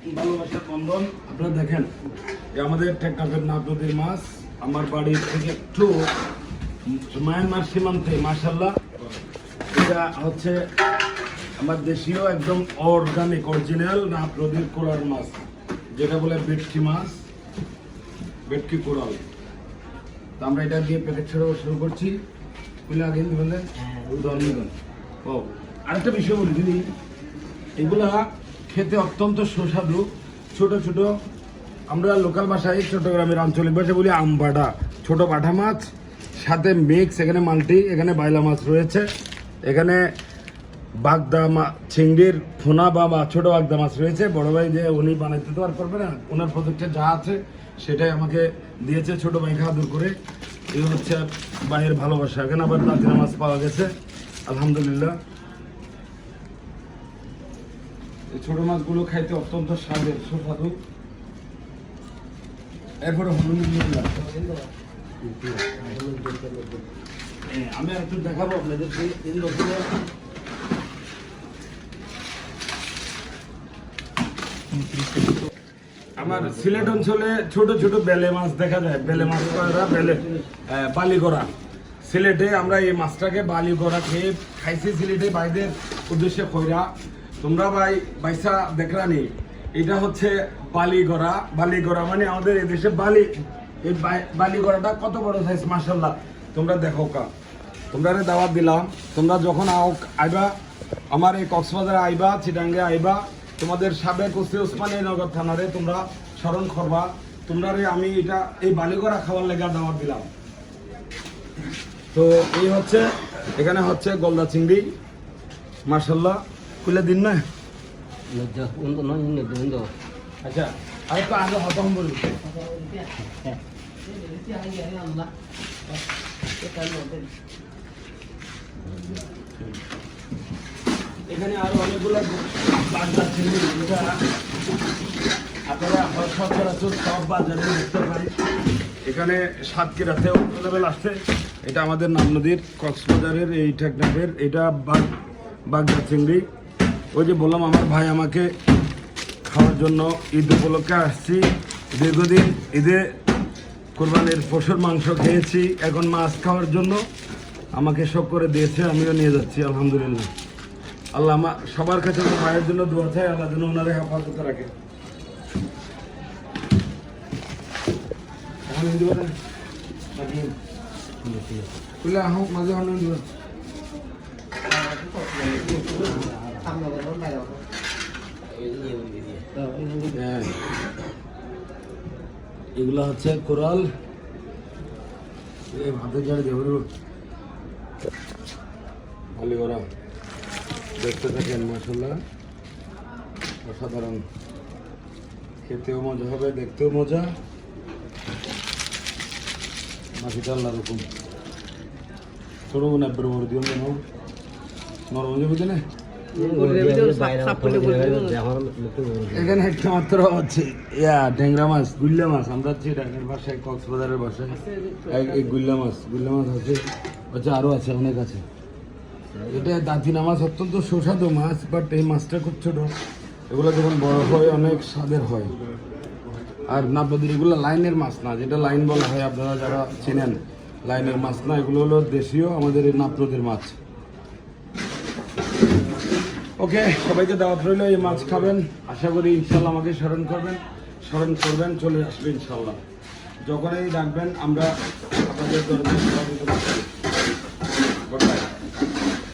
ভালোবাসার বন্ধন আপনারা দেখেন যে আমাদের টেকনাফের নাপ নদীর মাছ আমার বাড়ির থেকে একটু মায়ানমার সীমান্তে মাসাল্লাহ এটা হচ্ছে আমার দেশীয় একদম অর্গানিক অরিজিনাল নাপ নদীর কোরাল মাছ যেটা বলে বেটকি মাছ বেটকি কোরাল। তো আমরা এটা দিয়ে প্যাকেট ছেড়ে শুরু করছি। বুঝলে আগে বললেন ধন্যবাদ ও আরেকটা বিষয় বলি দিদি। এগুলা খেতে অত্যন্ত সুস্বাদু। ছোট ছোট। আমরা লোকাল ভাষায় চট্টগ্রামের আঞ্চলিক ভাষায় বলি আমবাটা ছোট পাঠা মাছ, সাথে মিক্স, এখানে মাল্টি, এখানে বাইলা মাছ রয়েছে। এখানে বাগদা মা, চিংড়ির ফোনা বা ছোট বাগদা মাছ রয়েছে। বড় ভাই যে উনি বানাইতে তো আর পারবে না ওনার প্রজেক্টে যা আছে সেটাই আমাকে দিয়েছে ছোট ভাইকে আদর করে। এই হচ্ছে ভাইয়ের ভালোবাসা। এখানে আবার দাদিনা মাছ পাওয়া গেছে। আলহামদুলিল্লাহ। ছোট মাছগুলো খাইতে অত্যন্ত স্বাদের সুস্বাদু। এরপরে হ্যাঁ, আমি একটু দেখাবো বছরে আমার সিলেট অঞ্চলে ছোট ছোট বেলে মাছ দেখা যায়। বেলে মাছ করা বেলে আহ, বালি করা। সিলেটে আমরা এই মাছটাকে বালি করা খেয়ে খাইছি। সিলেটে বাইদের উদ্দেশ্যে খৈরা তোমরা ভাই বাইসা দেখরানি এটা হচ্ছে বালি গড়া বালি গড়া মানে আমাদের এই দেশে বালি। এই বাই- বালি গড়াটা কত বড় সাইজ মার্শাল্লাহ তোমরা দেখো কা। তোমরা দাওয়াত দিলাম। তোমরা যখন আইবা, আমার এই কক্সবাজারে আইবা, চিটাঙ্গে আইবা, তোমাদের সাবেক ওসি ওসমানীনগর থানারে তোমরা স্মরণ করবা। তোমরা আমি এটা, এই বালিগড়া খাওয়ার লেগা দাওয়াত দিলাম। তো এই হচ্ছে, এখানে হচ্ছে গলদা চিংড়ি। মার্শাল্লাহ খুলে দিন না। আচ্ছা আর একটু আগে হতম বলি। এখানে আরও অনেকগুলো বাজার চিংড়ি যেটা আপনারা সচরাচর সব বাজারে দেখতে পারি এখানে সাতক্ষীরাতেও অ্যাভেলেবেল আসছে। এটা আমাদের নাম নদীর কক্সবাজারের এই টেকনাফের এটা বাগ বাগদা চিংড়ি। ওই যে বললাম, আমার ভাই আমাকে খাওয়ার জন্য ঈদ উপলক্ষে আসছি। দীর্ঘদিন ঈদে কোরবানির পশুর মাংস খেয়েছি, এখন মাছ খাওয়ার জন্য আমাকে শখ করে দিয়েছে, আমিও নিয়ে যাচ্ছি, আলহামদুলিল্লাহ। আল্লাহ আমার সবার কাছে ভাইয়ের জন্য দোয়া চাই, আল্লাহ যেন ওনারে হেফাজত রাখে। মাঝে এগুলো হচ্ছে কোরাল। ভাতের জারে দেবর ভালো দেখতে থাকেন মশলা অসাধারণ। খেতেও মজা হবে, দেখতেও মজা। মাটিটা আল্লাহ রকম ছোটো মনে একবার বড় দিও মনে হোক। নরম হয়ে বুঝলে এখানে একটা মাত্র হচ্ছে ইয়া, ট্যাংরা মাছ, গুল্লা মাছ। আমরা হচ্ছে ডাকের ভাষায় কক্সবাজারের ভাষায় এই- গুল্লা মাছ গুল্লা মাছ আছে হচ্ছে আরও আছে, অনেক আছে। এটা দাঁতিনা মাছ, অত্যন্ত সুস্বাদু মাছ বাট এই মাছটা খুব ছোট। এগুলো যখন বড় হয়, অনেক স্বাদের হয়। আর নাবদির এগুলো লাইনের মাছ না, যেটা লাইন বলা হয়, আপনারা যারা চেনেন, লাইনের মাছ না, এগুলো হলো দেশীয় আমাদের এই নাপনদীর মাছ। ওকে সবাইকে দাওয়াত রইল, এই মাছ খাবেন। আশা করি ইনশাল্লাহ আমাকে স্মরণ করবেন স্মরণ করবেন, চলে আসবে ইনশাল্লাহ যখনই ডাকবেন, আমরা আপনাদের দরজা